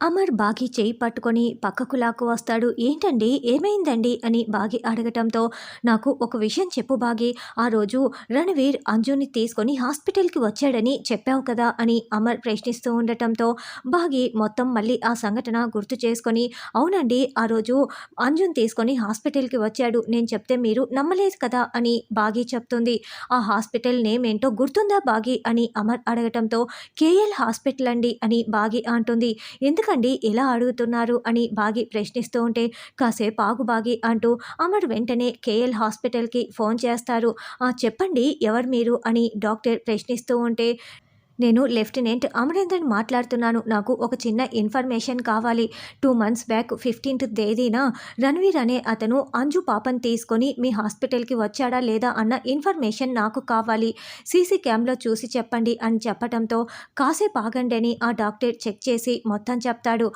అమర్ బాగి చేయి పట్టుకొని పక్కకు లాక్కు వస్తాడు. ఏంటండి? ఏమైందండి? అని బాగి అడగటంతో నాకు ఒక విషయం చెప్పు బాగి. ఆ రోజు రణవీర్ అంజుని తీసుకొని హాస్పిటల్కి వచ్చాడని చెప్పావు కదా? అని అమర్ ప్రశ్నిస్తూ ఉండటంతో బాగి మొత్తం మళ్ళీ ఆ సంఘటన గుర్తు చేసుకొని అవునండి ఆ రోజు అంజున్ తీసుకొని హాస్పిటల్కి వచ్చాడు. నేను చెప్తే మీరు నమ్మలేదు కదా? అని బాగి చెప్తుంది. ఆ హాస్పిటల్ నేమ్ ఏంటో గుర్తుందా బాగి? అని అమర్ అడగటంతో కేఎల్ హాస్పిటల్ అండి అని బాగి అంటుంది. ఎందుకు ఎందుకండి ఇలా అడుగుతున్నారు అని బాగి ప్రశ్నిస్తూ ఉంటే కాసేపు ఆగు బాగి అంటూ అమర్ వెంటనే కేఎల్ హాస్పిటల్కి ఫోన్ చేస్తారు. చెప్పండి ఎవరు మీరు? అని డాక్టర్ ప్రశ్నిస్తూ ఉంటే నేను లెఫ్టినెంట్ అమరేందర్ మాట్లాడుతున్నాను. నాకు ఒక చిన్న ఇన్ఫర్మేషన్ కావాలి. టూ మంత్స్ బ్యాక్ ఫిఫ్టీన్త్ తేదీన రణవీర్ అనే అతను అంజు పాపని తీసుకొని మీ హాస్పిటల్కి వచ్చాడా లేదా అన్న ఇన్ఫర్మేషన్ నాకు కావాలి. సీసీ క్యామ్లో చూసి చెప్పండి అని చెప్పటంతో కాసేపు ఆగండి అని ఆ డాక్టర్ చెక్ చేసి మొత్తం చెప్తాడు.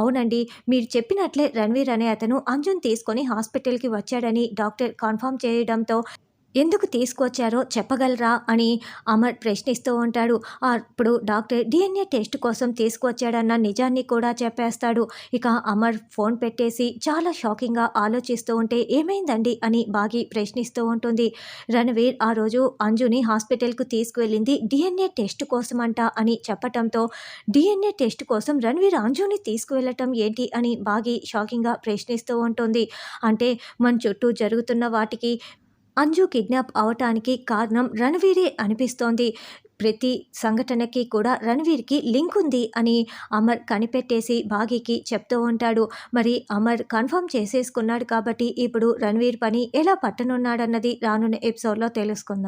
అవునండి మీరు చెప్పినట్లే రణవీర్ అనే అతను అంజున్ తీసుకొని హాస్పిటల్కి వచ్చాడని డాక్టర్ కన్ఫర్మ్ చేయడంతో ఎందుకు తీసుకొచ్చారో చెప్పగలరా అని అమర్ ప్రశ్నిస్తూ ఉంటాడు. అప్పుడు డాక్టర్ డిఎన్ఏ టెస్ట్ కోసం తీసుకొచ్చాడన్న నిజాన్ని కూడా చెప్పేస్తాడు. ఇక అమర్ ఫోన్ పెట్టేసి చాలా షాకింగ్గా ఆలోచిస్తూ ఉంటే ఏమైందండి అని బాగి ప్రశ్నిస్తూ ఉంటుంది. రణవీర్ ఆ రోజు అంజుని హాస్పిటల్కు తీసుకువెళ్ళింది డిఎన్ఏ టెస్ట్ కోసం అంట అని చెప్పటంతో డిఎన్ఏ టెస్ట్ కోసం రణవీర్ అంజుని తీసుకువెళ్ళటం ఏంటి అని బాగి షాకింగ్గా ప్రశ్నిస్తూ ఉంటుంది. అంటే మన చుట్టూ జరుగుతున్న వాటికి అంజు కిడ్నాప్ అవటానికి కారణం రణవీరే అనిపిస్తోంది. ప్రతి సంఘటనకి కూడా రణవీర్కి లింక్ ఉంది అని అమర్ కనిపెట్టేసి బాగీకి చెప్తూ ఉంటాడు. మరి అమర్ కన్ఫర్మ్ చేసేసుకున్నాడు కాబట్టి ఇప్పుడు రణవీర్ పని ఎలా పట్టనున్నాడన్నది రానున్న ఎపిసోడ్లో తెలుసుకుందాం.